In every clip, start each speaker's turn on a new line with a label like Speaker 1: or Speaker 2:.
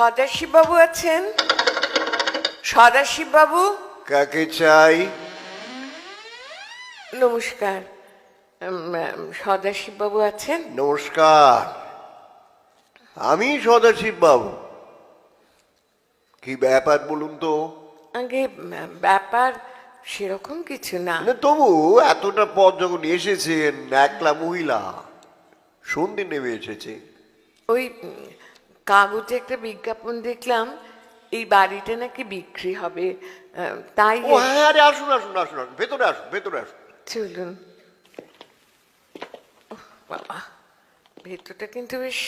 Speaker 1: সদাশিব বাবু আছেন? সদাশিব বাবু
Speaker 2: কাকে চাই?
Speaker 1: নমস্কার। সদাশিব বাবু আছেন?
Speaker 2: নমস্কার। আমি সদাশিব বাবু কি ব্যাপার বলুন তো?
Speaker 1: আগে ব্যাপার সেরকম কিছু না।
Speaker 2: না তবু এতটা পথ যখন এসেছেন একলা মহিলা সন্ধে নেমে এসেছে।
Speaker 1: ওই কাগজে একটা বিজ্ঞাপন দেখলাম এই বাড়িটা নাকি বিক্রি হবে। তাই
Speaker 2: ও হ্যাঁ আরে আসুন আসুন আসুন আসুন ভেতরে আসুন ভেতরে আসুন।
Speaker 1: চলুন। বাবা ভেতরটা কিন্তু বেশ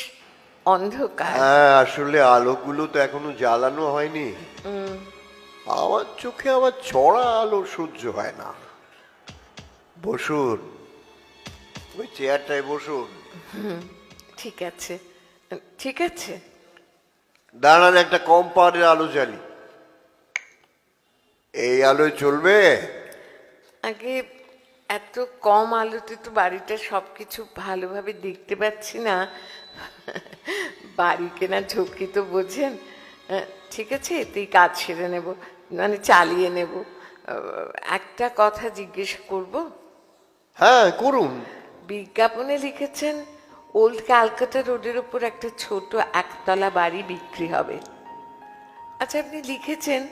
Speaker 1: অন্ধকার।
Speaker 2: হ্যাঁ আসলে আলোগুলো তো এখনও জ্বালানো হয়নি। আমার চোখে আবার চড়া আলো সহ্য হয় না। বসুন ওই চেয়ারটায় বসুন।
Speaker 1: ঠিক আছে। ঠিক আছে।
Speaker 2: দাঁড়ান একটা কম পাওয়ারের আলো জ্বালি এই আলোয় চলবে?
Speaker 1: আগে এত কম আলোতে তো বাড়িটা সব কিছু ভালোভাবে দেখতে পাচ্ছি না। বাড়ি কেনা ঝক্কি তো বোঝেন। ঠিক আছে এতেই কাজ সেরে নেব মানে চালিয়ে নেব। একটা কথা জিজ্ঞেস করব।
Speaker 2: হ্যাঁ করুন।
Speaker 1: বিজ্ঞাপনে লিখেছেন ওল্ড ক্যালকাটা রোডের উপর একটা ছোট একতলা বাড়ি বিক্রি হবে। আচ্ছা আপনি লিখেছেন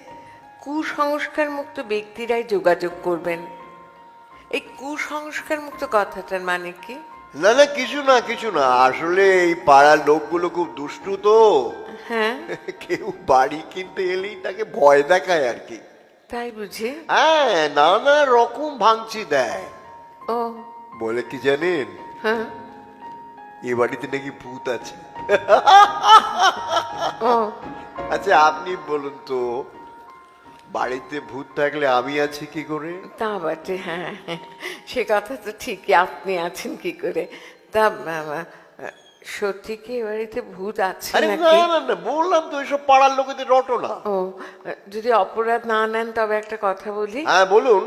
Speaker 1: কুসংস্কার মুক্ত ব্যক্তিরাই যোগাযোগ করবেন। এই কুসংস্কার মুক্ত কথাটার মানে কি?
Speaker 2: না না কিছু না কিছু না। আসলে এই পাড়ার লোকগুলো খুব দুষ্টু তো।
Speaker 1: হ্যাঁ।
Speaker 2: কেউ বাড়ি কিনতে এলেই তাকে ভয় দেখায় আর কি।
Speaker 1: তাই বুঝি?
Speaker 2: হ্যাঁ নানা রকম ভাঙচি দেয়।
Speaker 1: ও।
Speaker 2: বলে কি জানেন?
Speaker 1: হ্যাঁ।
Speaker 2: এ বাড়িতে নাকি ভূত আছে। আচ্ছা আপনি বলুন তো বাড়িতে ভূত থাকলে আমি আছি কি করে?
Speaker 1: তা বটে হ্যাঁ সে কথা তো ঠিকই আপনি আছেন কি করে? তা সত্যি কি এ বাড়িতে ভূত আছে
Speaker 2: আরে না না না বললাম তো এসব পাড়ার লোকেদের রটনা।
Speaker 1: ও যদি অপরাধ না নেন তবে একটা কথা বলি।
Speaker 2: হ্যাঁ বলুন।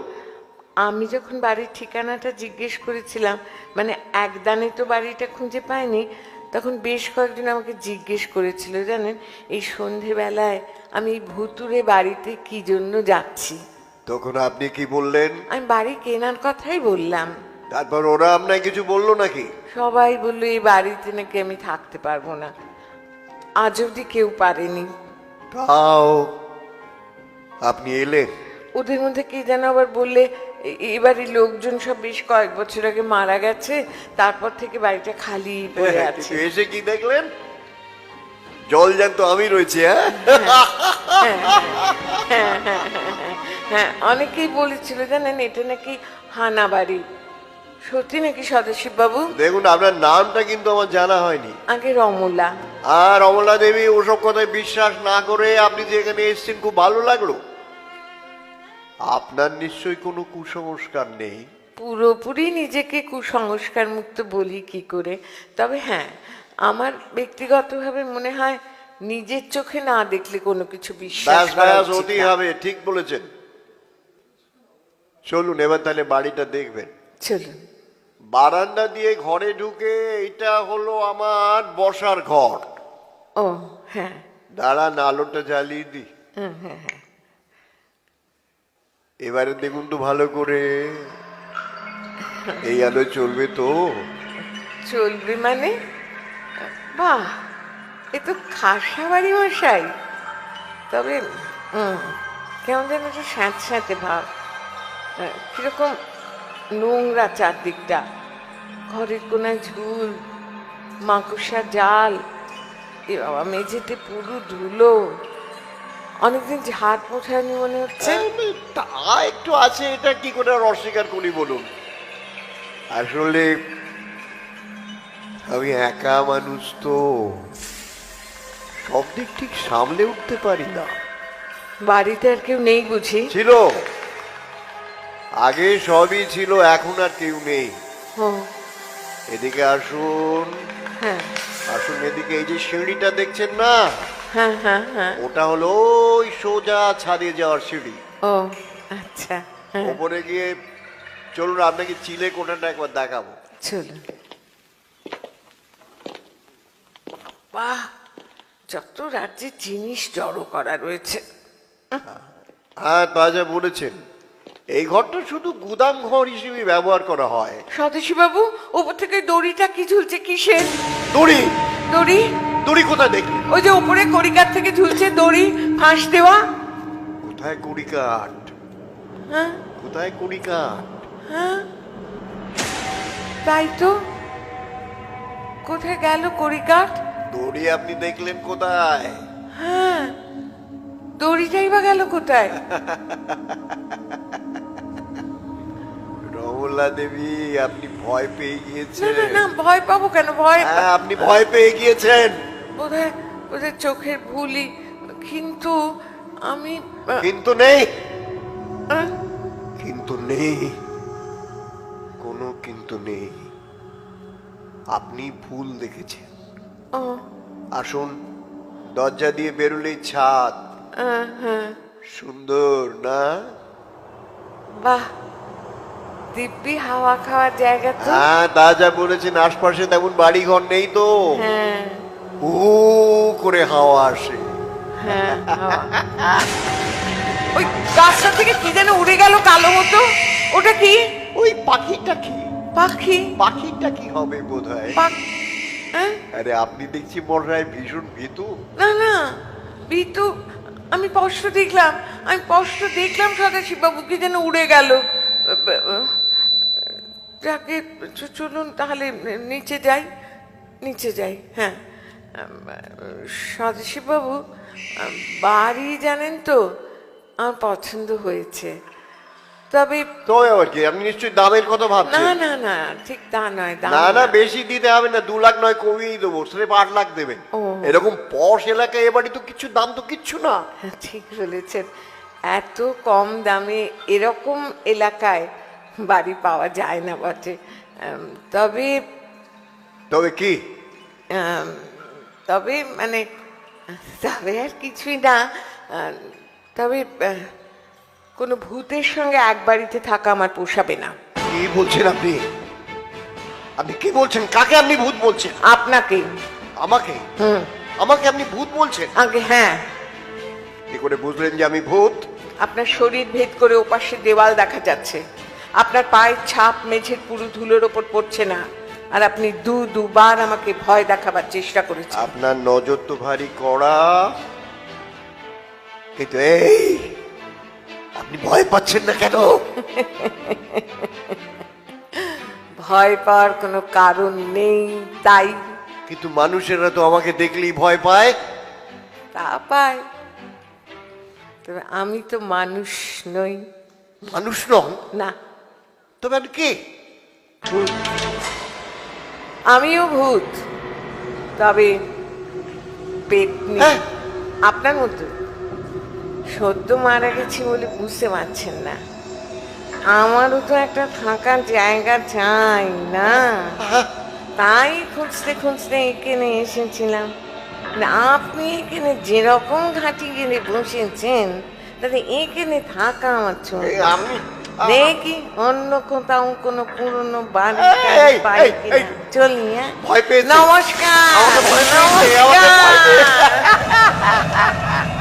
Speaker 1: আমি যখন বাড়ির ঠিকানাটা জিজ্ঞেস করেছিলাম মানে একদানে তো বাড়িটা খুঁজে পাইনি তখন বেশ কয়েকজন আমাকে জিজ্ঞেস করেছিল জানেন এই সন্ধেবেলায় আমি ভুতুরে বাড়িতে কি জন্য যাচ্ছি?
Speaker 2: তখন আপনি কি বললেন?
Speaker 1: আমি বাড়ি কেনার কথাই বললাম।
Speaker 2: তারপর ওরা আপনাকে কিছু বলল নাকি?
Speaker 1: সবাই বলল এই বাড়িতে নাকি আমি থাকতে পারব না। আজ অবধি কেউ পারেনি।
Speaker 2: তাও আপনি এলেন?
Speaker 1: ওদের মধ্যে কে যেন আবার বললে এ- এই বাড়ির লোকজন সব বেশ কয়েক বছর আগে মারা গেছে তারপর থেকে বাড়িটা খালি পড়ে আছে।
Speaker 2: এসে কি দেখলেন? জল জ্যান্ত আমি রয়েছি হ্যাঁ?
Speaker 1: হ্যাঁ অনেকেই বলেছিল জানেন এটা নাকি হানা বাড়ি। সত্যি নাকি সদাশিব বাবু
Speaker 2: দেখুন আপনার নামটা কিন্তু আমার জানা হয়নি।
Speaker 1: আগে রমলা।
Speaker 2: আর অমলা দেবী ওসব কথায় বিশ্বাস না করে আপনি যে এখানে এসেছেন খুব ভালো লাগল। আপনার নিশ্চয়ই কোনো কুসংস্কার নেই?
Speaker 1: পুরোপুরি নিজেকে কুসংস্কার মুক্ত বলি কি করে? তবে হ্যাঁ আমার ব্যক্তিগতভাবে মনে হয় নিজের চোখে না দেখলে কোনো কিছু বিশ্বাস
Speaker 2: ব্যাস
Speaker 1: করা
Speaker 2: ব্যাস
Speaker 1: উচিত
Speaker 2: হতেই
Speaker 1: না।
Speaker 2: হবে ঠিক বলেছেন। চলুন এবার তাহলে বাড়িটা দেখবেন।
Speaker 1: চলুন।
Speaker 2: বারান্দা দিয়ে ঘরে ঢুকে এটা হলো আমার বসার ঘর।
Speaker 1: ও হ্যাঁ।
Speaker 2: দাঁড়ান আলোটা জ্বালিয়ে দি
Speaker 1: হ্যাঁ হ্যাঁ হ্যাঁ।
Speaker 2: এবারে দেখুন তো ভালো করে। এই আলো চলবে তো।
Speaker 1: চলবে মানে? বাহ, এ তো খাসা বাড়ি মশাই। তবে কেমন যেন একটা স্যাঁত স্যাঁতে ভাব কীরকম নোংরা চারদিকটা। ঘরের কোনায় ঝুল মাকুসা জাল। এ বাবা, মেঝেতে পুরো ধুলো। অনেকদিন ঝাড় পোছায়নি মনে হচ্ছে?
Speaker 2: তা একটু আছে এটা কি করে আর অস্বীকার করি বলুন? আসলে আমি একা মানুষ তো সব দিক ঠিক সামলে উঠতে পারি না।
Speaker 1: বাড়িতে আর কেউ নেই বুঝি?
Speaker 2: ছিল। আগে সবই ছিল এখন আর কেউ নেই। এদিকে আসুন।
Speaker 1: হ্যাঁ।
Speaker 2: আসুন এদিকে এই যে সিঁড়িটা দেখছেন না?
Speaker 1: হ্যাঁ হ্যাঁ হ্যাঁ
Speaker 2: ওটা হলো ওই সোজা ছাদে যাওয়ার সিঁড়ি।
Speaker 1: ও আচ্ছা। হ্যাঁ
Speaker 2: ওপরে গিয়ে চলুন আপনাকে চিলে কোটাটা একবার দেখাবো।
Speaker 1: চলুন। বাহ যত রাজ্যের জিনিস জড়ো করা রয়েছে।
Speaker 2: হ্যাঁ তা যা বলেছেন। এই ঘরটা শুধু গুদাম ঘর হিসেবে ব্যবহার করা হয়।
Speaker 1: স্বদেশী বাবু ওপর থেকে দড়িটা কি ঝুলছে কিসের?
Speaker 2: দড়ি!
Speaker 1: দড়ি?
Speaker 2: দড়ি কোথায় দেখলি?
Speaker 1: ওই যে উপরে কড়িকার থেকে ঝুলছে দড়ি ফাঁস দেওয়া।
Speaker 2: কোথায় কুড়ি কাঠ
Speaker 1: হ্যাঁ?
Speaker 2: কোথায় কুড়ি কাঠ
Speaker 1: হ্যাঁ? তাই তো। কোথায় গেল কড়িকাঠ?
Speaker 2: দড়ি আপনি দেখলেন কোথায়?
Speaker 1: হ্যাঁ। দড়িটাই বা গেল কোথায়?
Speaker 2: রমলা দেবী আপনি ভয় পেয়ে গিয়েছেন
Speaker 1: না না ভয় পাবো কেন? ভয়
Speaker 2: হ্যাঁ আপনি ভয় পেয়ে গিয়েছেন।
Speaker 1: বোধহয় বোধহয় চোখের ভুলই কিন্তু আমি
Speaker 2: কিন্তু নেই।
Speaker 1: আহ,
Speaker 2: কিন্তু নেই। কোনো কিন্তু নেই। আপনি ভুল দেখেছেন।
Speaker 1: ও।
Speaker 2: আসুন দরজা দিয়ে বেরোলেই ছাদ।
Speaker 1: আহ, হ্যাঁ।
Speaker 2: সুন্দর না?
Speaker 1: বাহ দিব্যি হাওয়া খাওয়ার জায়গা তো।
Speaker 2: হ্যাঁ তা যা বলেছেন আশপাশে তেমন বাড়ি ঘর নেই তো।
Speaker 1: হ্যাঁ।
Speaker 2: হু করে হাওয়া আসে।
Speaker 1: হ্যাঁ। ওই গাছটা থেকে কি যেন উড়ে গেল কালো মতো? ওটা কি?
Speaker 2: ওই পাখিটা কি?
Speaker 1: পাখি?
Speaker 2: পাখিটা কি হবে বোধ হয়
Speaker 1: হ্যাঁ?
Speaker 2: আরে আপনি দেখছি মনে ভীষণ ভীতু।
Speaker 1: না না বিতু আমি স্পষ্ট দেখলাম। আমি স্পষ্ট দেখলাম সদাশিব বাবু কি যেন উড়ে গেল। যাকে চলুন তাহলে নিচে যাই। নিচে যাই হ্যাঁ। সদাশিব বাবু বাড়ি জানেন তো আমার পছন্দ হয়েছে। তবে
Speaker 2: তো আবার কি আপনি নিশ্চয়ই দামের কথা
Speaker 1: না
Speaker 2: ভাবছেন।
Speaker 1: না না ঠিক তা নয় দাম
Speaker 2: না না
Speaker 1: না।
Speaker 2: বেশি দিতে হবে না দু লাখ নয় কমিয়ে দেবো স্রেফ আট লাখ দেবেন। এরকম পশ এলাকায় এবারে তো কিছু দাম তো কিচ্ছু না।
Speaker 1: হ্যাঁ, ঠিক বলেছেন। এত কম দামে এরকম এলাকায় বাড়ি পাওয়া যায় না বটে। তবে
Speaker 2: তবে কি?
Speaker 1: তবে মানে তবে আর কিছুই না তবে কোনো ভূতের সঙ্গে এক বাড়িতে থাকা আমার পোষাবে না।
Speaker 2: কি বলছেন আপনি? আপনি কি বলছেন? কাকে আপনি ভূত বলছেন?
Speaker 1: আপনাকে।
Speaker 2: আমাকে?
Speaker 1: হুম।
Speaker 2: আমাকে আপনি ভূত বলছেন?
Speaker 1: আগে হ্যাঁ।
Speaker 2: কি করে বুঝলেন যে আমি ভূত?
Speaker 1: আপনার শরীর ভেদ করে ওপাশে দেওয়াল দেখা যাচ্ছে। আপনার পায়ের ছাপ মেঝের পুরো ধুলোর ওপর পড়ছে না। আর আপনি দু দুবার আমাকে ভয় দেখাবার চেষ্টা করেছেন।
Speaker 2: আপনার নজর তো ভারী কড়া। কিন্তু এই আপনি ভয় পাচ্ছেন না কেন?
Speaker 1: ভয় পাওয়ার কোনো কারণ নেই তাই।
Speaker 2: কিন্তু মানুষেরা তো আমাকে দেখলেই ভয় পায়।
Speaker 1: তা পায়। তবে আমি তো মানুষ নই।
Speaker 2: মানুষ নন?
Speaker 1: না।
Speaker 2: তবে আপনি কে?
Speaker 1: আমিও ভূত তবে পেট নেই।
Speaker 2: হ্যাঁ।
Speaker 1: আপনার মতো সদ্য মারা গেছি বলে বুঝতে পারছেন না আমারও তো একটা ফাঁকা জায়গা চাই না তাই খুঁজতে খুঁজতে এখানে এসেছিলাম না, আপনি এখানে যেরকম ঘাটি গেলে বসেছেন তাতে এখানে থাকা আমার চলবে
Speaker 2: আমি
Speaker 1: দেখি অন্য কোথাও কোনো পুরনো বাড়ি
Speaker 2: এই,
Speaker 1: পাই
Speaker 2: এই,
Speaker 1: কিনা।
Speaker 2: এই।
Speaker 1: চলি হ্যাঁ
Speaker 2: ভয় পেয়েছি।
Speaker 1: নমস্কার
Speaker 2: আমাকে ভয় পেয়েছে, আমাকে ভয় পেয়েছে।
Speaker 1: নমস্কার